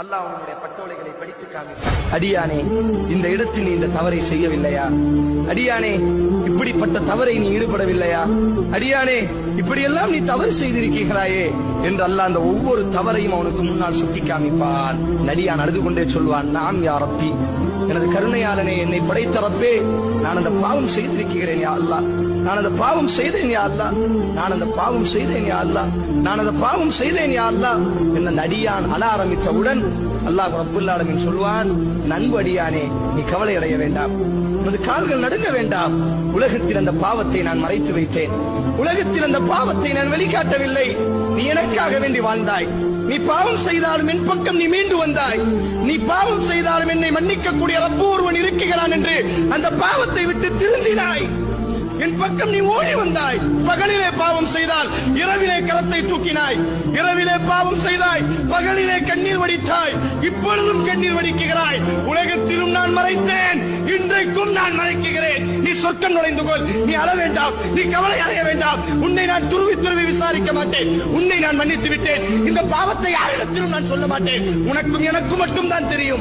அல்லாஹ் உன்னுடைய பட்டோலைகளை படித்து காமித்தான் அடியானே இந்த இடத்தில் நீ இந்த தவறை செய்யவில்லையா? அடியானே இப்படிப்பட்ட தவறை நீ ஈடுபடவில்லையா? அடியானே இப்படியெல்லாம் நீ தவறு செய்திருக்கிறாயே என்று அல்லாஹ் அந்த ஒவ்வொரு தவறையும் அவனுக்கு முன்னால் சுட்டி காமிப்பான் நடியான் அழுது கொண்டே சொல்வான் நாம் யாரப்பி எனது கருணையாளனே என்னை படைத்த ரப்பே நான் அந்த பாவம் செய்திருக்கிறேன் யா அல்லாஹ். நான் அந்த பாவம் செய்தேன் யா அல்லாஹ். நான் அந்த பாவம் செய்தேன் யா அல்லாஹ். நான் அந்த பாவம் செய்தேன் யா அல்லாஹ். என்ன நடியான் அழ ஆரம்பித்தவுடன் அல்லாஹ் ரப்புல் சொல்வான் நண்படியானே நீ கவலை அடைய வேண்டாம். உனது கால்கள் நடுங்க வேண்டாம். உலகத்தில் அந்த பாவத்தை நான் மறைத்து வைத்தேன். உலகத்தில் அந்த பாவத்தை நான் வெளிக்காட்டவில்லை. நீ எனக்காக வேண்டி வாழ்ந்தாய். நீ பாவம் செய்தாலும் என் பக்கம் நீ மீண்டு வந்தாய். நீ பாவம் செய்தாலும் என்னை மன்னிக்கக்கூடிய ரப்பு ஒருவன் இருக்குகிறான் என்று அந்த பாவத்தை விட்டு திருந்தினாய். என் பக்கம் நீ ஓடி வந்தாய். பகலிலே பாவம் செய்தால் இரவு கரத்தை தூக்கினாய். இரவிலே பாவம் செய்தாய். பகலிலே கண்ணீர் வடித்தாய். இப்பொழுதும் கண்ணீர் வடிக்குகிறாய் உலகத்திலும் நான் மறைத்தேன். இன்றைக்கும் நான் மறைக்குகிறேன் நீ சொர்க்கம் நுழைந்து கொள். நீ அழ வேண்டாம். நீ கவலை அடைய வேண்டாம். உன்னை நான் துருவி துருவி விசாரிக்க மாட்டேன். உன்னை நான் மன்னித்து விட்டேன். இந்த பாவத்தை யாரிடத்திலும் நான் சொல்ல மாட்டேன். உனக்கும் எனக்கும் மட்டும் தான் தெரியும்.